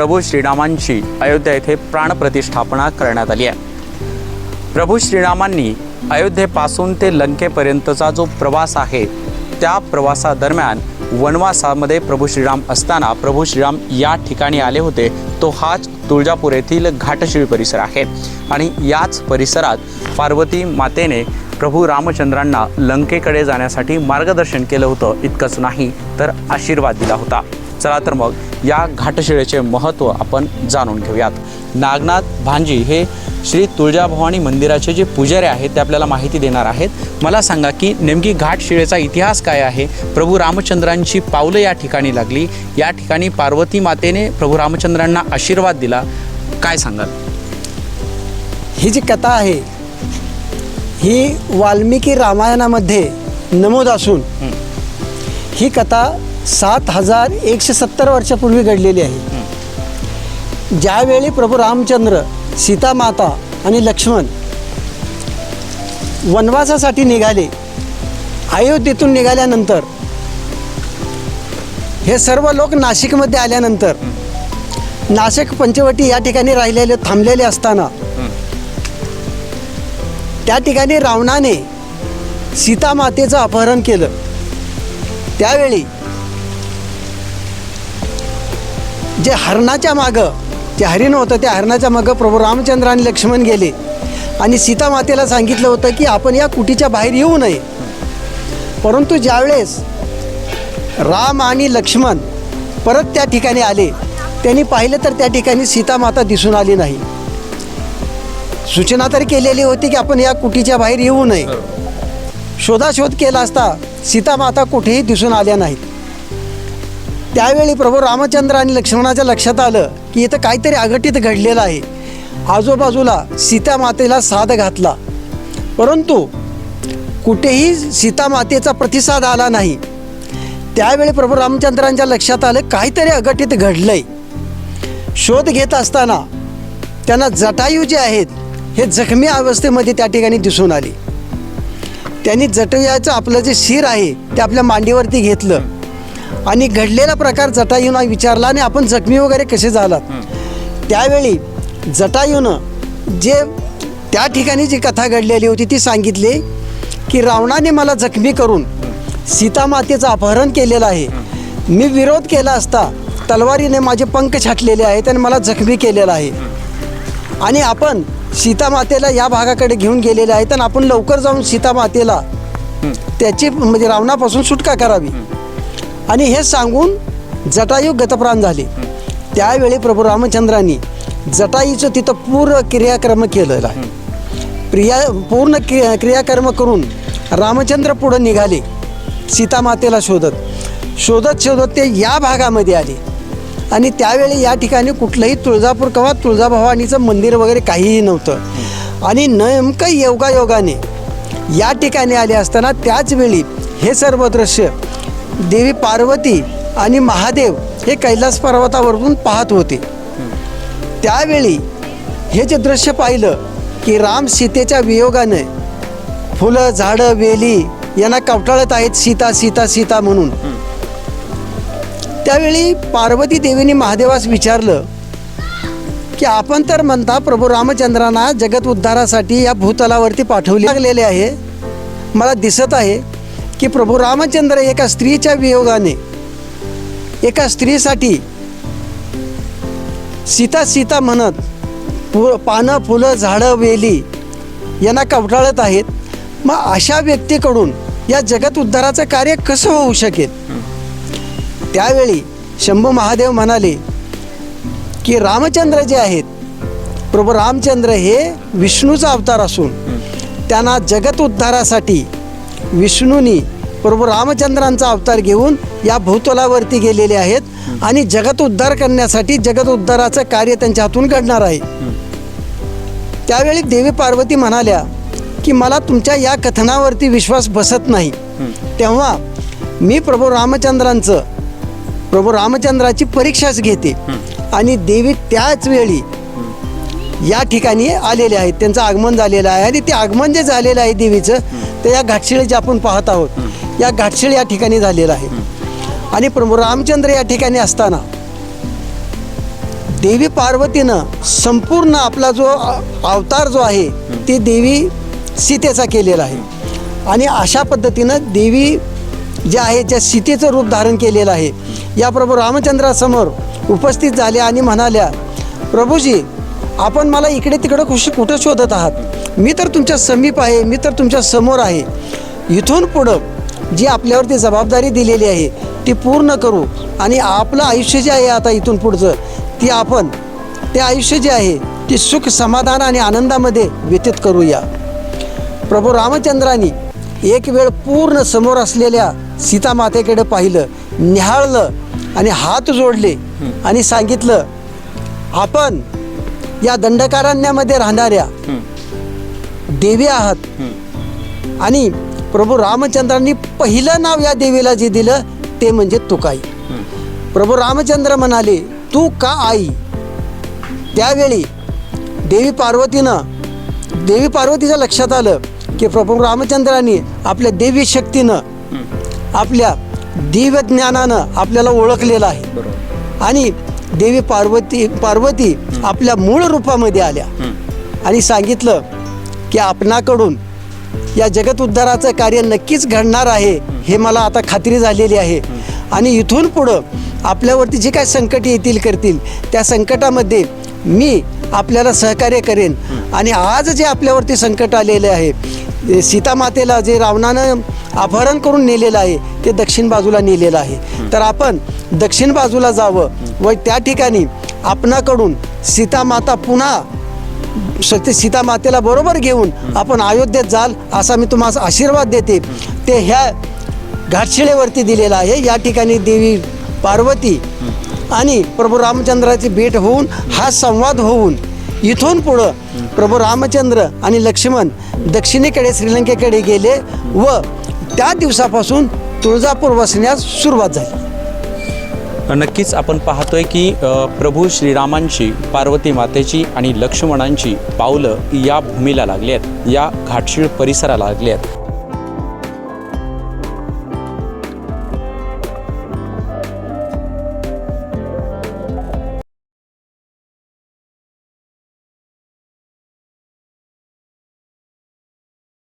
प्रभू श्रीरामांची अयोध्या येथे प्राणप्रतिष्ठापना करण्यात आली आहे. प्रभू श्रीरामांनी अयोध्येपासून ते लंकेपर्यंतचा जो प्रवास आहे त्या प्रवासादरम्यान वनवासामध्ये प्रभू श्रीराम असताना प्रभू श्रीराम या ठिकाणी आले होते. तो हाच तुळजापूर येथील घाटशिळी परिसर आहे. आणि याच परिसरात पार्वती मातेने प्रभू रामचंद्रांना लंकेकडे जाण्यासाठी मार्गदर्शन केलं होतं. इतकंच नाही तर आशीर्वाद दिला होता. चला तर मग या घाटशिळेचे महत्त्व आपण जाणून घेऊयात. नागनाथ भांजी हे श्री तुळजाभवानी मंदिराचे जे पुजारी आहेत ते आपल्याला माहिती देणार आहेत. मला सांगा की नेमकी घाटशिळेचा इतिहास काय आहे? प्रभू रामचंद्रांची पावलं या ठिकाणी लागली. या ठिकाणी पार्वती मातेने प्रभू रामचंद्रांना आशीर्वाद दिला. काय सांगाल? ही जी कथा आहे ही वाल्मिकी रामायणामध्ये नमूद असून ही. कथा सात हजार एकशे सत्तर वर्षापूर्वी घडलेली आहे. ज्यावेळी प्रभू रामचंद्र सीतामाता आणि लक्ष्मण वनवासासाठी निघाले अयोध्येतून निघाल्यानंतर हे सर्व लोक नाशिकमध्ये आल्यानंतर नाशिक पंचवटी या ठिकाणी राहिलेले थांबलेले असताना त्या ठिकाणी रावणाने सीतामातेचं अपहरण केलं. त्यावेळी जे हरणाच्या मागं जे हरिण होतं त्या हरणाच्या मागं प्रभू रामचंद्र आणि लक्ष्मण गेले. आणि सीता मातेला सांगितलं होतं की आपण या कुटीच्या बाहेर येऊ नये. परंतु ज्यावेळेस राम आणि लक्ष्मण परत त्या ठिकाणी आले त्यांनी पाहिलं तर त्या ठिकाणी सीता माता दिसून आली नाही. सूचना तर केलेली होती की आपण या कुटीच्या बाहेर येऊ नये. शोधाशोध केला असता सीता माता कुठेही दिसून आल्या नाहीत. त्यावेळी प्रभू रामचंद्र आणि लक्ष्मणाच्या लक्षात आलं की इथं काहीतरी अघटित घडलेलं आहे. आजूबाजूला सीता मातेला साध घातला. परंतु कुठेही सीता मातेचा प्रतिसाद आला नाही. त्यावेळी प्रभू रामचंद्रांच्या लक्षात आलं काहीतरी अघटित घडलंय. शोध घेत असताना त्यांना जटायू जे आहेत हे जखमी अवस्थेमध्ये त्या ठिकाणी दिसून आले. त्यांनी जटयाचं आपलं जे शिर आहे ते आपल्या मांडीवरती घेतलं. आणि घडलेला प्रकार जटायूनं विचारला आणि आपण जखमी वगैरे कसे झालात? त्यावेळी जटायूनं जे त्या ठिकाणी जी कथा घडलेली होती ती सांगितली की रावणाने मला जखमी करून सीतामातेचं अपहरण केलेलं आहे. मी विरोध केला असता तलवारीने माझे पंख छाटलेले आहेत आणि मला जखमी केलेलं आहे. आणि आपण सीतामातेला या भागाकडे घेऊन गेलेले आहेत आणि आपण लवकर जाऊन सीतामातेला त्याची म्हणजे रावणापासून सुटका करावी. आणि हे सांगून जटायू गतप्राण झाले. त्यावेळी प्रभू रामचंद्रांनी जटायूचं तिथं पूर्ण क्रियाक्रम केलेलं आहे. प्रिया पूर्ण क्रिया क्रियाकर्म करून रामचंद्र पुढं निघाले सीतामातेला शोधत. शोधत शोधत ते या भागामध्ये आले. आणि त्यावेळी या ठिकाणी कुठलंही तुळजापूर किंवा तुळजाभवानीचं मंदिर वगैरे काहीही नव्हतं. आणि नेमकं योगायोगाने या ठिकाणी आले असताना त्याच वेळी हे सर्व दृश्य देवी पार्वती आणि महादेव हे कैलास पर्वतावरून पाहत होते. त्यावेळी हे जे दृश्य पाहिलं की राम सीतेच्या वियोगाने फुलं झाडं वेली यांना कवटाळत आहेत सीता सीता सीता म्हणून. त्यावेळी पार्वती देवीने महादेवास विचारलं की आपण तर म्हणता प्रभू रामचंद्रांना जगत उद्धारासाठी या भूतलावरती पाठवले लागलेले आहे. मला दिसत आहे. की प्रभू रामचंद्र एका स्त्रीच्या वियोगाने एका स्त्रीसाठी सीता सीता म्हणत फु पानं फुलं झाडं वेली यांना कवटाळत आहेत. मग अशा व्यक्तीकडून या जगत उद्धाराचं कार्य कसं होऊ शकेल? त्यावेळी शंभू महादेव म्हणाले की रामचंद्र जे आहेत प्रभू रामचंद्र हे विष्णूचा अवतार असून त्यांना जगत उद्धारासाठी विष्णूनी प्रभू रामचंद्रांचा अवतार घेऊन या भूतलावरती गेलेले आहेत आणि जगत उद्धार करण्यासाठी जगत उद्धाराचं कार्य त्यांच्या हातून घडणार आहे. त्यावेळी देवी पार्वती म्हणाल्या की मला तुमच्या या कथनावरती विश्वास बसत नाही. तेव्हा मी प्रभू रामचंद्रांचं प्रभू रामचंद्राची परीक्षाच घेते आणि देवी त्याच वेळी या ठिकाणी आलेले आहेत. त्यांचं आगमन झालेलं आहे आणि ते आगमन जे झालेलं आहे देवीचं ते या घाटशिळे जे आपण पाहत आहोत. या घाटशिळ या ठिकाणी झालेलं आहे. आणि प्रभू रामचंद्र या ठिकाणी असताना देवी पार्वतीनं संपूर्ण आपला जो अवतार जो आहे ते देवी सीतेचा केलेला आहे. आणि अशा पद्धतीनं देवी जे आहे ज्या सीतेचं रूप धारण केलेलं आहे या प्रभू रामचंद्रासमोर उपस्थित झाल्या आणि म्हणाल्या प्रभूजी आपण मला इकडे तिकडे खुशी कुठं शोधत आहात? मी तर तुमच्या समीप आहे मी तर तुमच्यासमोर आहे. इथून पुढं जी आपल्यावरती जबाबदारी दिलेली आहे ती पूर्ण करू. आणि आपलं आयुष्य जे आहे आता इथून पुढचं ती आपण ते आयुष्य जे आहे ते सुख समाधान आणि आनंदामध्ये व्यतीत करूया. प्रभू रामचंद्रांनी एक वेळ पूर्ण समोर असलेल्या सीतामातेकडे पाहिलं निहाळलं आणि हात जोडले आणि सांगितलं आपण या दंडकारण्यामध्ये राहणाऱ्या देवी आहात आणि प्रभू रामचंद्रांनी पहिलं नाव या देवीला जे दिलं ते म्हणजे तुकाई. प्रभू रामचंद्र म्हणाले तू का आई? त्यावेळी देवी पार्वतीनं देवी पार्वतीच्या लक्षात आलं की प्रभू रामचंद्रांनी आपल्या देवी शक्तीनं आपल्या दिव्य ज्ञानानं आपल्याला ओळखलेलं आहे. आणि देवी पार्वती पार्वती आपल्या मूळ रूपामध्ये आल्या. आणि सांगितलं की आपणाकडून या जगत उद्धाराचं कार्य नक्कीच घडणार आहे हे मला आता खात्री झालेली आहे. आणि इथून पुढं आपल्यावरती जे काय संकट येतील करतील त्या संकटामध्ये मी आपल्याला सहकार्य करेन. आणि आज जे आपल्यावरती संकट आलेले आहे सीतामातेला जे रावणानं अपहरण करून नेलेलं आहे ते दक्षिण बाजूला नेलेलं आहे. तर आपण दक्षिण बाजूला जावं व त्या ठिकाणी आपणाकडून सीतामाता पुन्हा सत्य सीता मातेला बरोबर घेऊन आपण अयोध्येत जाल असा मी तुम्हाला आशीर्वाद देते. ते ह्या घाटशिळेवरती दिलेला आहे. या ठिकाणी देवी पार्वती आणि प्रभू रामचंद्राची भेट होऊन हा संवाद होऊन इथून पुढं प्रभू रामचंद्र आणि लक्ष्मण दक्षिणेकडे श्रीलंकेकडे गेले व त्या दिवसापासून तुळजापूर वसण्यास सुरुवात झाली. नक्कीच आपण पाहतोय की प्रभू श्रीरामांची पार्वती मातेची आणि लक्ष्मणांची पावलं या भूमीला लागली आहेत या घाटशीळ परिसराला लागली आहेत.